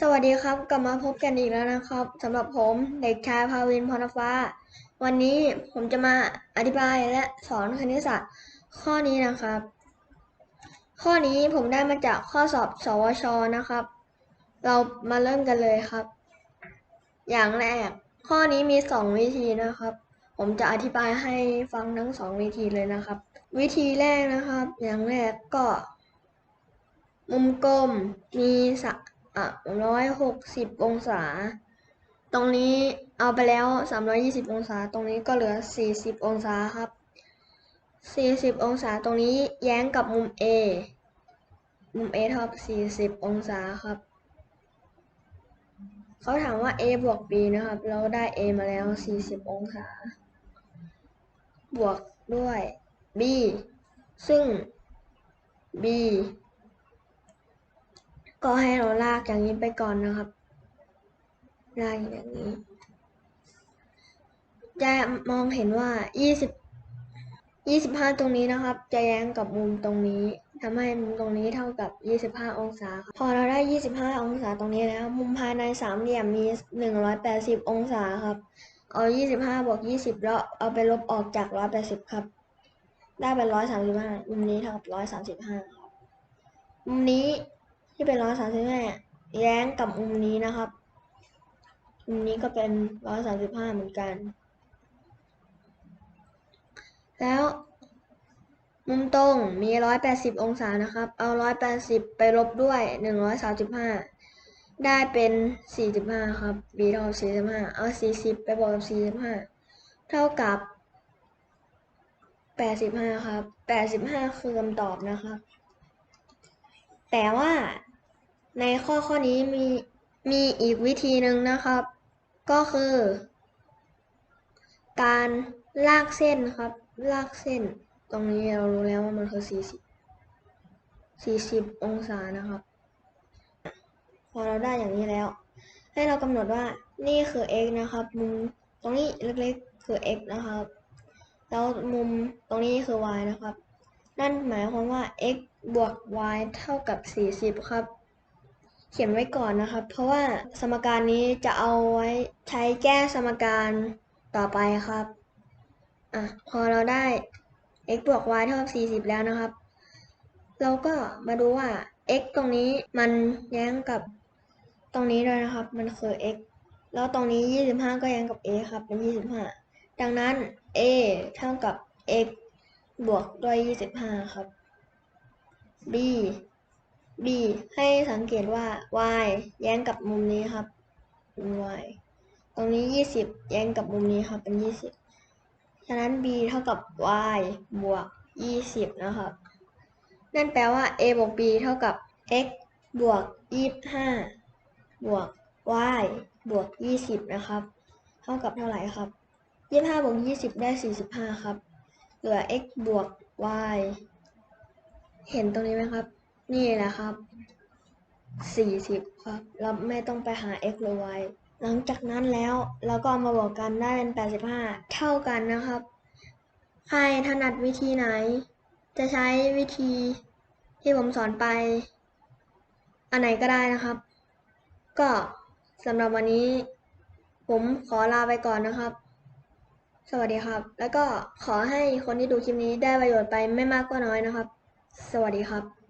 สวัสดีครับ กลับมาพบกันอีกแล้วนะครับสำหรับผมเด็กชายภาวินพรฟ้า วันนี้ผมจะมาอธิบายและสอนคณิตศาสตร์ข้อนี้นะครับ ข้อนี้ผมได้มาจากข้อสอบสวชนะครับ เรามาเริ่มกันเลยครับ อย่างแรก ข้อนี้มีสองวิธีนะครับ ผมจะอธิบายให้ฟังทั้งสองวิธีเลยนะครับ วิธีแรกนะครับ อย่างแรกก็ มุมกลมมีสะ อะร้อยหกสิบองศา ตรงนี้เอาไปแล้วสามร้อยี่สิบองศา ตรงนี้ก็เหลือสี่สิบองศาครับสี่สิบองศาตรงนี้แย้งกับมุม A มุม A เท่ากับสี่สิบองศาครับ เขาถามว่า A บวก B นะครับ เราได้ A มาแล้ว40องศา บวกด้วย B ซึ่ง B ก็ให้เราลากอย่างนี้ไปก่อนนะครับ ลากอย่างนี้ จะมองเห็นว่า 20 25 ตรงนี้นะครับ จะแย้งกับมุมตรงนี้ทำให้มุมตรงนี้เท่ากับ 25 องศาครับพอเราได้ 25 องศาตรงนี้แล้ว มุมภายในสามเหลี่ยมมี 180 องศาครับ เอา 25 บวก 20 แล้วเอาไปลบออกจาก 180 ครับ ได้เป็น 135 มุมนี้เท่ากับ 135 ครับ มุมนี้ ที่เป็นร้อยสามสิบห้าแย้งกับมุมนี้นะครับ มุมนี้ก็เป็นร้อยสามสิบห้าเหมือนกัน แล้วมุมตรงมีร้อยแปดสิบองศานะครับ เอาร้อยแปดสิบไปลบด้วยหนึ่งร้อยสามสิบห้าได้เป็นสี่สิบห้าครับ b เท่ากับสี่สิบห้าเอาสี่สิบไปบวกกับสี่สิบห้าเท่ากับแปดสิบห้าครับแปดสิบห้าคือคำตอบนะครับ แต่ว่า ในข้อข้อนี้มีมีอีกวิธีหนึ่งนะครับ ก็คือ การลากเส้นครับ ลากเส้น ตรงนี้เรารู้แล้วว่ามันคือ40 40 องศานะครับ พอเราได้อย่างนี้แล้ว ให้เรากำหนดว่านี่คือ x นะครับ มุมตรงนี้เล็กๆคือ x นะครับ แล้วมุมตรงนี้คือ y นะครับ นั่นหมายความว่า x บวก y เท่ากับ 40 ครับ เขียนไว้ก่อนนะครับ เพราะว่าสมการนี้จะเอาไว้ใช้แก้สมการต่อไปครับอะพอเราได้ x บวก y เท่ากับ 40 แล้วนะครับ เราก็มาดูว่า x ตรงนี้มันแย้งกับตรงนี้ด้วยนะครับ มันคือ x แล้วตรงนี้ 25 ก็แย้งกับ a ครับ เป็น 25 ดังนั้น a เท่ากับ x บวกด้วย 25 ครับ b b ให้สังเกตว่า y แย้งกับมุมนี้ครับเป็น y ตรงนี้ 20 แย้งกับมุมนี้ครับเป็น 20 ฉะนั้น b เท่ากับ y บวก 20 นะครับ นั่นแปลว่า a บวก b เท่ากับ x บวก 25 บวก y บวก 20 นะครับ เท่ากับเท่าไหร่ครับ 25บวก20 ได้ 45 ครับ เหลือ x บวก y เห็นตรงนี้ไหมครับ นี่แหละครับ40ครับเราไม่ต้องไปหา x หรือ y หลังจากนั้นแล้วเราก็เอามาบวกกันได้เป็น85เท่ากันนะครับ ใครถนัดวิธีไหน จะใช้วิธีที่ผมสอนไป อันไหนก็ได้นะครับ ก็สำหรับวันนี้ ผมขอลาไปก่อนนะครับ สวัสดีครับ แล้วก็ขอให้คนที่ดูคลิปนี้ได้ประโยชน์ไปไม่มากก็น้อยนะครับ สวัสดีครับ